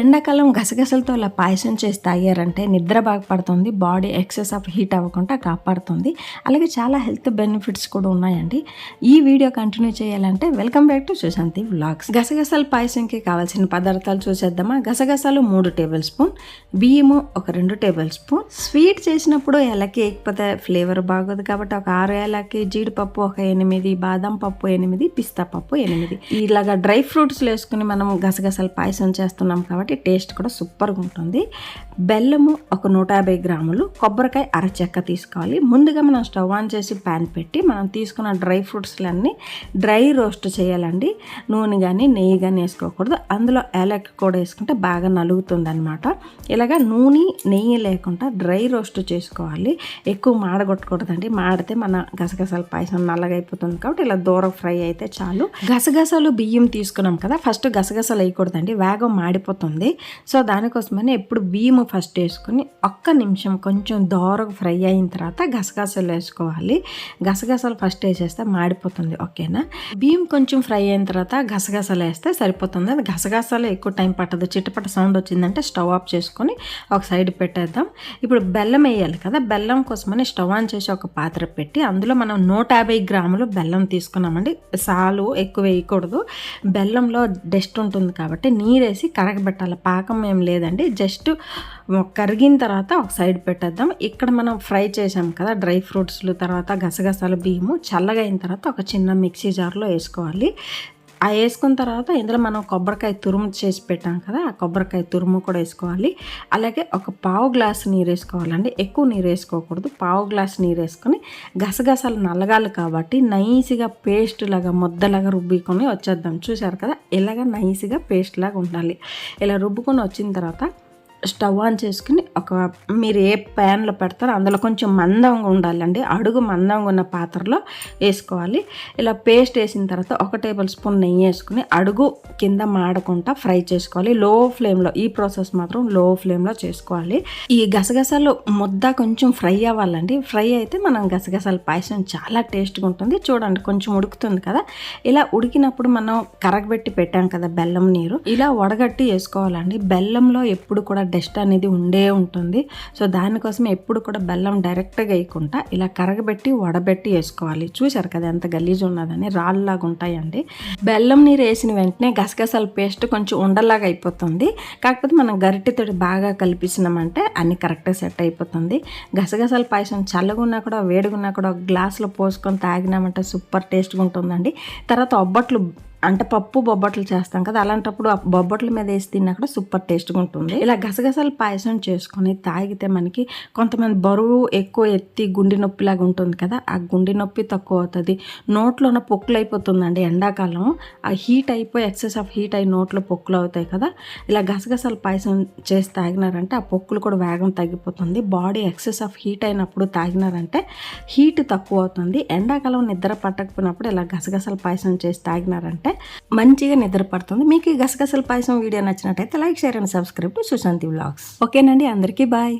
ఎండాకాలం గసగసలతో ఇలా పాయసం చేసి తాగారంటే నిద్ర బాగా పడుతుంది బాడీ ఎక్సెస్ ఆఫ్ హీట్ అవ్వకుండా కాపాడుతుంది. అలాగే చాలా హెల్త్ బెనిఫిట్స్ కూడా ఉన్నాయండి. ఈ వీడియో కంటిన్యూ చేయాలంటే welcome back to Sushanti vlogs. గసగసాల పాయసంకి కావాల్సిన పదార్థాలు చూసేద్దామా? గసగసాలు మూడు టేబుల్ స్పూన్ బియ్యము ఒక రెండు టేబుల్ స్పూన్. స్వీట్ చేసినప్పుడు ఎలకి ఎక్కిపోతే ఫ్లేవర్ బాగోదు కాబట్టి ఒక ఆరు ఏలకి జీడిపప్పు ఒక ఎనిమిది బాదం పప్పు ఎనిమిది పిస్తా పప్పు ఎనిమిది. ఇలాగా డ్రై ఫ్రూట్స్ వేసుకుని మనం గసగసాల పాయసం చేస్తున్నాం కాబట్టి కాబట్టి టేస్ట్ కూడా సూపర్గా ఉంటుంది. బెల్లము ఒక నూట యాభై గ్రాములు కొబ్బరికాయ అరచెక్క తీసుకోవాలి. ముందుగా మనం స్టవ్ ఆన్ చేసి ప్యాన్ పెట్టి మనం తీసుకున్న డ్రై ఫ్రూట్స్లన్నీ డ్రై రోస్ట్ చేయాలండి. నూనె కానీ నెయ్యి కానీ వేసుకోకూడదు. అందులో ఏలక్కి కూడా వేసుకుంటే బాగా నలుగుతుంది అనమాట ఇలాగా నూనె నెయ్యి లేకుండా డ్రై రోస్ట్ చేసుకోవాలి. ఎక్కువ మాడగొట్టకూడదండి. మాడితే మన గసగసాల పాయసం నల్లగా అయిపోతుంది కాబట్టి ఇలా దూర ఫ్రై అయితే చాలు. గసగసాలు బియ్యం తీసుకున్నాం కదా ఫస్ట్ గసగసాలు వేయకూడదండి. వేగం మాడిపోతుంది. సో దానికోసమని ఎప్పుడు బియ్యం ఫస్ట్ వేసుకొని ఒక్క నిమిషం కొంచెం దోరగా ఫ్రై అయిన తర్వాత గసగసాలు వేసుకోవాలి. గసగసాలు ఫస్ట్ వేసేస్తే మాడిపోతుంది ఓకేనా? బియ్యం కొంచెం ఫ్రై అయిన తర్వాత గసగసాలు వేస్తే సరిపోతుంది. అది గసగసాలు ఎక్కువ టైం పట్టదు. చిట్టపట సౌండ్ వచ్చిందంటే స్టవ్ ఆఫ్ చేసుకొని ఒక సైడ్ పెట్టేద్దాం. ఇప్పుడు బెల్లం వేయాలి కదా బెల్లం కోసమని స్టవ్ ఆన్ చేసి ఒక పాత్ర పెట్టి అందులో మనం నూట యాభై గ్రాములు బెల్లం తీసుకున్నామండి. సాలు ఎక్కువ వేయకూడదు. బెల్లంలో డస్ట్ ఉంటుంది కాబట్టి నీరేసి కరగబెట్టాలి. పాకం ఏం లేదండి. జస్ట్ కరిగిన తర్వాత ఒక సైడ్ పెట్టేద్దాం. ఇక్కడ మనం ఫ్రై చేసాం కదా డ్రై ఫ్రూట్స్లు తర్వాత గసగసాలు బియ్యము చల్లగా అయిన తర్వాత ఒక చిన్న మిక్సీ జార్లో వేసుకోవాలి. ఆ వేసుకున్న తర్వాత ఇందులో మనం కొబ్బరికాయ తురుము చేసి పెట్టాం కదా ఆ కొబ్బరికాయ తురుము కూడా వేసుకోవాలి. అలాగే ఒక పావు గ్లాస్ నీరు వేసుకోవాలండి. ఎక్కువ నీరు వేసుకోకూడదు. పావు గ్లాస్ నీరు వేసుకొని గసగసాలు నల్లగాలి కాబట్టి నైస్గా పేస్ట్ లాగా ముద్దలాగా రుబ్బుకొని వచ్చేద్దాం. చూసారు కదా? ఇలాగ నైస్గా పేస్ట్ లాగా ఉండాలి. ఇలా రుబ్బుకొని వచ్చిన తర్వాత స్టవ్ ఆన్ చేసుకుని ఒక మీరు ఏ ప్యాన్లో పెడతారో అందులో కొంచెం మందంగా ఉండాలండి. అడుగు మందంగా ఉన్న పాత్రలో వేసుకోవాలి. ఇలా పేస్ట్ వేసిన తర్వాత ఒక టేబుల్ స్పూన్ నెయ్యి వేసుకుని అడుగు కింద మాడకుండా ఫ్రై చేసుకోవాలి. లో ఫ్లేమ్లో ఈ ప్రాసెస్ మాత్రం లో ఫ్లేమ్లో చేసుకోవాలి. ఈ గసగసాలు ముద్ద కొంచెం ఫ్రై అవ్వాలండి. ఫ్రై అయితే మనం గసగసాల పాయసం చాలా టేస్ట్గా ఉంటుంది. చూడండి కొంచెం ఉడుకుతుంది కదా. ఇలా ఉడికినప్పుడు మనం కరగబెట్టి పెట్టాం కదా బెల్లం నీరు. ఇలా వడగట్టి వేసుకోవాలండి. బెల్లంలో ఎప్పుడు కూడా డస్ట్ అనేది ఉండే ఉంటుంది. సో దానికోసం ఎప్పుడు కూడా బెల్లం డైరెక్ట్గా వేయకుండా ఇలా కరగబెట్టి వడబెట్టి వేసుకోవాలి. చూశారు కదా ఎంత గలీజ్ ఉన్నదని? రాళ్ళలాగా ఉంటాయండి. బెల్లం నీరు వేసిన వెంటనే గసగసాల పేస్ట్ కొంచెం ఉండలాగా అయిపోతుంది. కాకపోతే మనం గరిటెతో బాగా కలిపిస్తున్నామంటే అన్ని కరెక్ట్గా సెట్ అయిపోతుంది. గసగసాల పాయసం చల్లగున్నా కూడా వేడిగున్నా కూడా ఒక గ్లాసులో పోసుకొని తాగినామంటే సూపర్ టేస్ట్గా ఉంటుందండి. తర్వాత ఒబ్బట్లు అంటే పప్పు బొబ్బట్లు చేస్తాం కదా అలాంటప్పుడు ఆ బొబ్బట్ల మీద వేసి తిన్నా కూడా సూపర్ టేస్ట్గా ఉంటుంది. ఇలా గసగసాల పాయసం చేసుకొని తాగితే మనకి కొంతమంది బరువు ఎక్కువ ఎత్తి గుండె నొప్పిలాగా ఉంటుంది కదా ఆ గుండె నొప్పి తక్కువ అవుతుంది. నోట్లోన పొక్కులు అయిపోతుందండి ఎండాకాలం. ఆ హీట్ అయిపోయి ఎక్సెస్ ఆఫ్ హీట్ అయి నోట్లో పొక్కులు అవుతాయి కదా ఇలా గసగసాల పాయసం చేసి తాగినారంటే ఆ పొక్కులు కూడా వేగం తగ్గిపోతుంది. బాడీ ఎక్సెస్ ఆఫ్ హీట్ అయినప్పుడు తాగినారంటే హీట్ తక్కువ అవుతుంది. ఎండాకాలం నిద్ర పట్టకపోయినప్పుడు ఇలా గసగసాల పాయసం చేసి తాగినారంటే మంచిగా నిద్ర పడుతుంది మీకు ఈ గసగసల పాయసం వీడియో నచ్చినట్టయితే like share and subscribe to Sushanti vlogs. ఓకేనండి అందరికీ బాయ్.